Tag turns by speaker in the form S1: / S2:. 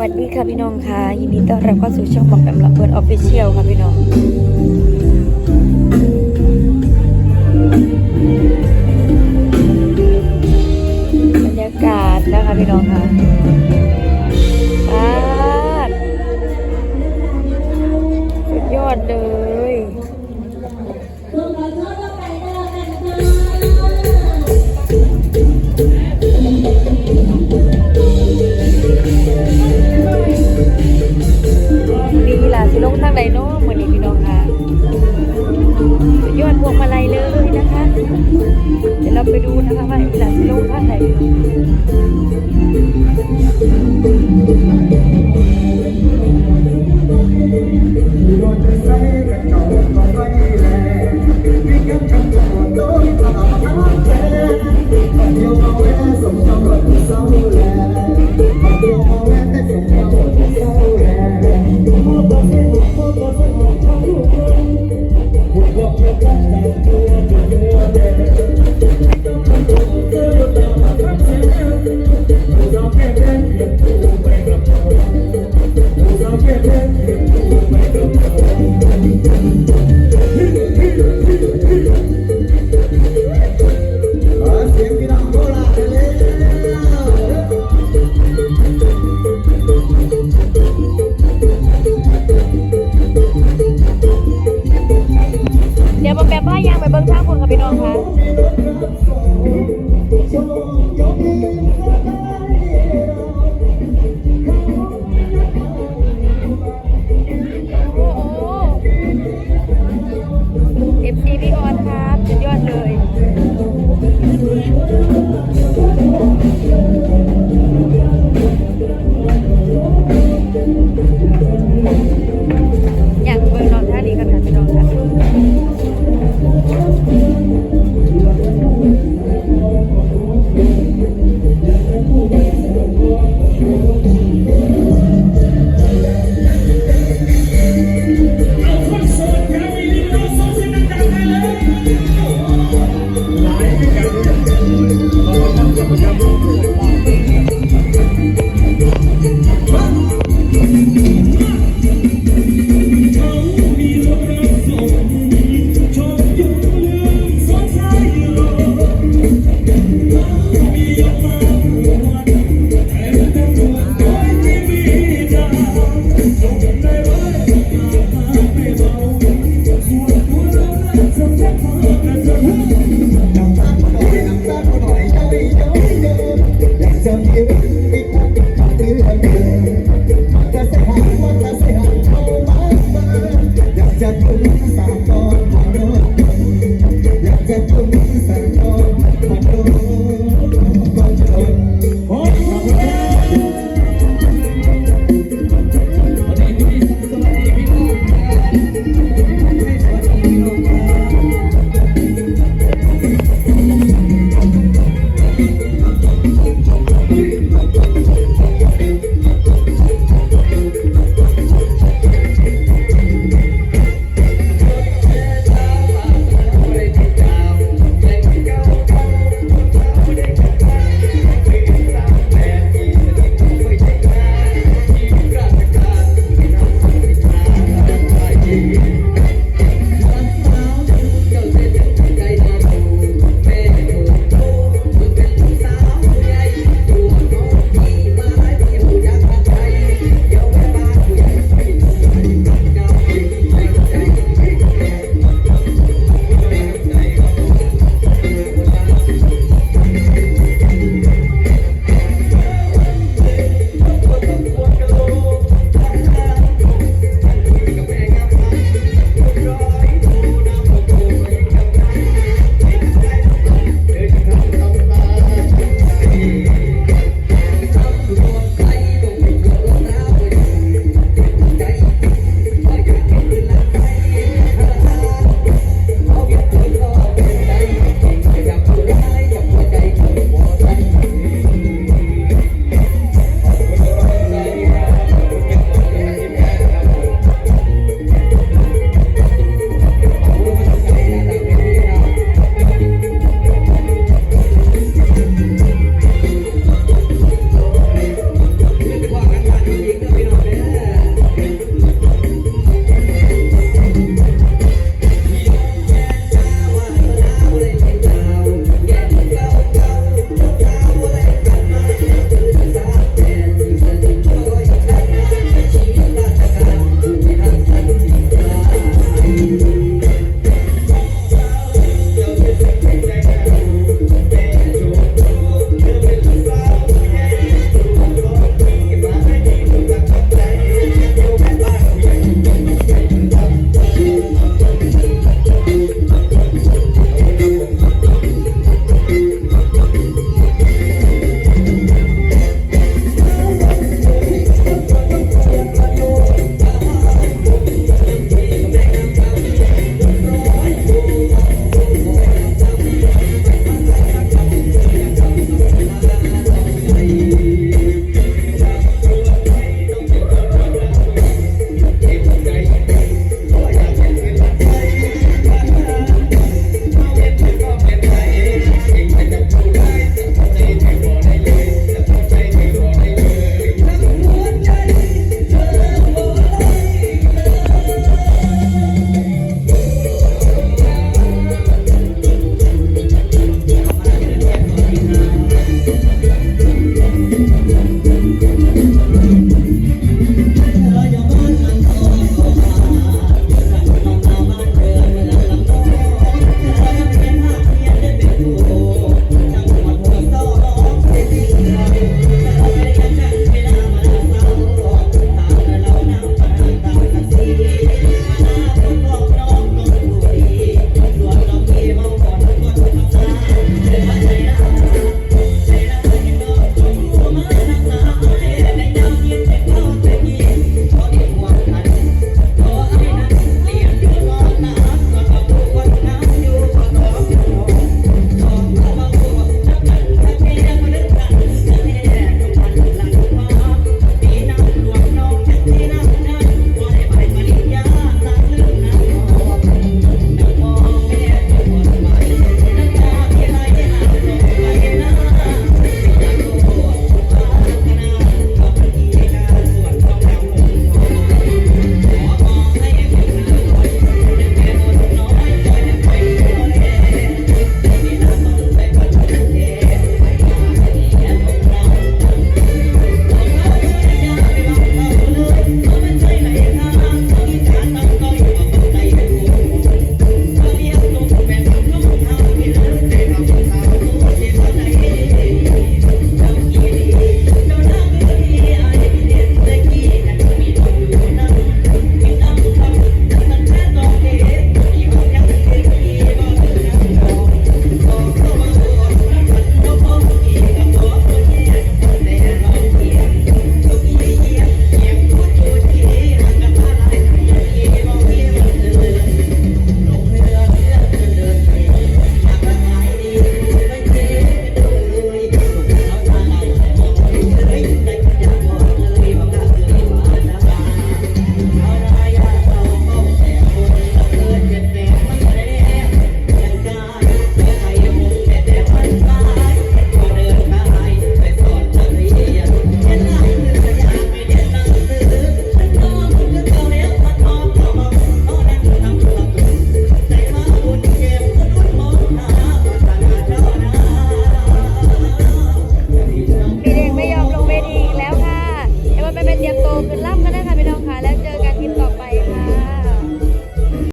S1: วัสดีค่ะพี่น้องค่ะ ยินดีต้อนรับเข้าสู่ช่องบอกแอมลับเบิร์ออฟฟิเชียลค่ะพี่น้องบรรยากาศนะคะพี่น้องค่ะ
S2: này nó